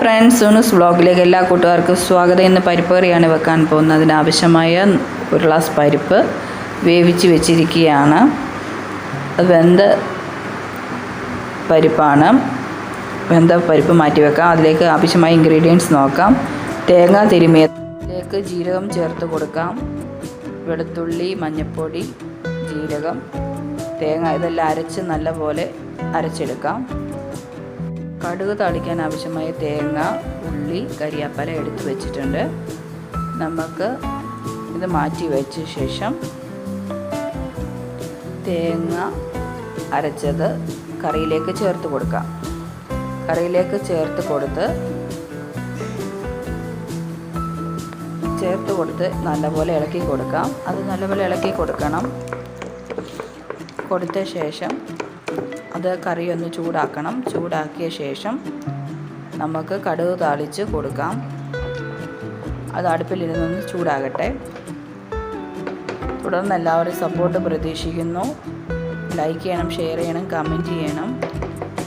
Friends സോണൂസ് വ്ളോഗിലേക്ക് എല്ലാ കൂട്ടുകാർക്കും സ്വാഗതം. ഇന്ന് പരിപ്പ് കറിയാണ് വെക്കാൻ പോകുന്നത്. അതിനാവശ്യമായ ഒരു ഗ്ലാസ് പരിപ്പ് വേവിച്ച് വെച്ചിരിക്കുകയാണ്. അത് വെന്ത പരിപ്പാണ്. വെന്ത പരിപ്പ് മാറ്റി വെക്കാം. അതിലേക്ക് ആവശ്യമായ ഇൻഗ്രീഡിയൻസ് നോക്കാം. തേങ്ങ തിരുമിയതിലേക്ക് ജീരകം ചേർത്ത് കൊടുക്കാം. വെളുത്തുള്ളി മഞ്ഞൾപ്പൊടി ജീരകം തേങ്ങ ഇതെല്ലാം അരച്ച് നല്ലപോലെ അരച്ചെടുക്കാം. കടുക് താളിക്കാൻ ആവശ്യമായ തേങ്ങ ഉള്ളി കരിയാപ്പല എടുത്തു വെച്ചിട്ടുണ്ട്. നമുക്ക് ഇത് മാറ്റി വെച്ച ശേഷം തേങ്ങ അരച്ചത് കറിയിലേക്ക് ചേർത്ത് കൊടുക്കാം. കറിയിലേക്ക് ചേർത്ത് കൊടുത്ത് ചേർത്ത് കൊടുത്ത് നല്ലപോലെ ഇളക്കി കൊടുക്കാം. അത് നല്ലപോലെ ഇളക്കി കൊടുക്കണം. കൊടുത്ത ശേഷം അത് കറി ഒന്ന് ചൂടാക്കണം. ചൂടാക്കിയ ശേഷം നമുക്ക് കടുക് താളിച്ച് കൊടുക്കാം. അത് അടുപ്പിലിരുന്നൊന്ന് ചൂടാകട്ടെ. തുടർന്ന് എല്ലാവരും സപ്പോർട്ട് പ്രതീക്ഷിക്കുന്നു. ലൈക്ക് ചെയ്യണം ഷെയർ ചെയ്യണം കമന്റ് ചെയ്യണം.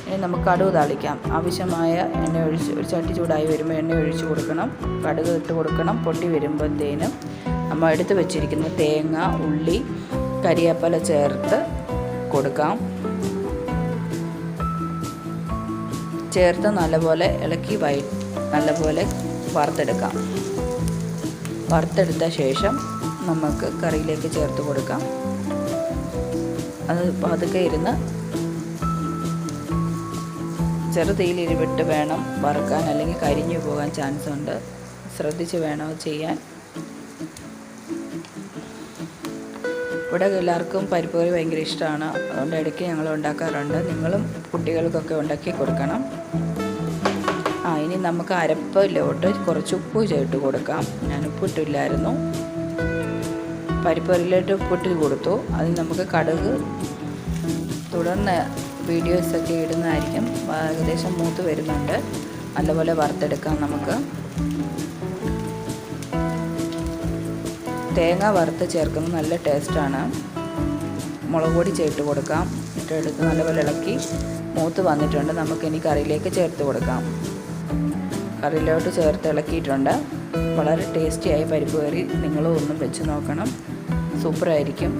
ഇനി നമുക്ക് കടുക് താളിക്കാം. ആവശ്യമായ എണ്ണ ഒഴിച്ച് ഒരു ചട്ടി ചൂടായി വരുമ്പോൾ എണ്ണ ഒഴിച്ച് കൊടുക്കണം. കടുക് ഇട്ട് കൊടുക്കണം. പൊട്ടി വരുമ്പോഴത്തേനും നമ്മൾ എടുത്ത് വെച്ചിരിക്കുന്ന തേങ്ങ ഉള്ളി കരിയാപ്പല ചേർത്ത് കൊടുക്കാം. ചേർത്ത് നല്ലപോലെ ഇളക്കി വൈ നല്ലപോലെ വറുത്തെടുക്കാം. വറുത്തെടുത്ത ശേഷം നമുക്ക് കറിയിലേക്ക് ചേർത്ത് കൊടുക്കാം. അത് പതുക്കെ ഇരുന്ന് ചെറുതീയിൽ ഇരുവിട്ട് വേണം വറുക്കാൻ അല്ലെങ്കിൽ കരിഞ്ഞു പോകാൻ ചാൻസ് ഉണ്ട് ശ്രദ്ധിച്ച് വേണം ചെയ്യാൻ. ഇവിടെ എല്ലാവർക്കും പരിപ്പ് കറി ഭയങ്കര ഇഷ്ടമാണ്. അതുകൊണ്ട് ഇടയ്ക്ക് ഞങ്ങൾ ഉണ്ടാക്കാറുണ്ട്. നിങ്ങളും കുട്ടികൾക്കൊക്കെ ഉണ്ടാക്കി കൊടുക്കണം. ആ ഇനി നമുക്ക് അരപ്പിലോട്ട് കുറച്ച് ഉപ്പ് ചേർത്ത് കൊടുക്കാം. ഞാൻ ഉപ്പിട്ടില്ലായിരുന്നു പരിപ്പ് കറിയിലോട്ട് ഉപ്പിട്ട് കൊടുത്തു. അതിൽ നമുക്ക് കടുക് തുടർന്ന് വീഡിയോസൊക്കെ ഇടുന്നതായിരിക്കും. ഏകദേശം മൂത്ത് വരുന്നുണ്ട്. നല്ലപോലെ വറുത്തെടുക്കാം നമുക്ക്. തേങ്ങ വറുത്ത് ചേർക്കുന്നത് നല്ല ടേസ്റ്റാണ്. മുളക് പൊടി ചേർത്ത് കൊടുക്കാം. ഇട്ടെടുത്ത് നല്ലപോലെ ഇളക്കി മൂത്ത് വന്നിട്ടുണ്ട്. നമുക്കിനി കറിയിലേക്ക് ചേർത്ത് കൊടുക്കാം. കറിയിലോട്ട് ചേർത്ത് ഇളക്കിയിട്ടുണ്ട്. വളരെ ടേസ്റ്റിയായി പരിപ്പ് കറി. നിങ്ങളും ഒന്നും വെച്ച് നോക്കണം. സൂപ്പറായിരിക്കും.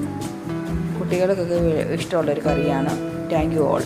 കുട്ടികൾക്കൊക്കെ ഇഷ്ടമുള്ളൊരു കറിയാണ്. Thank you all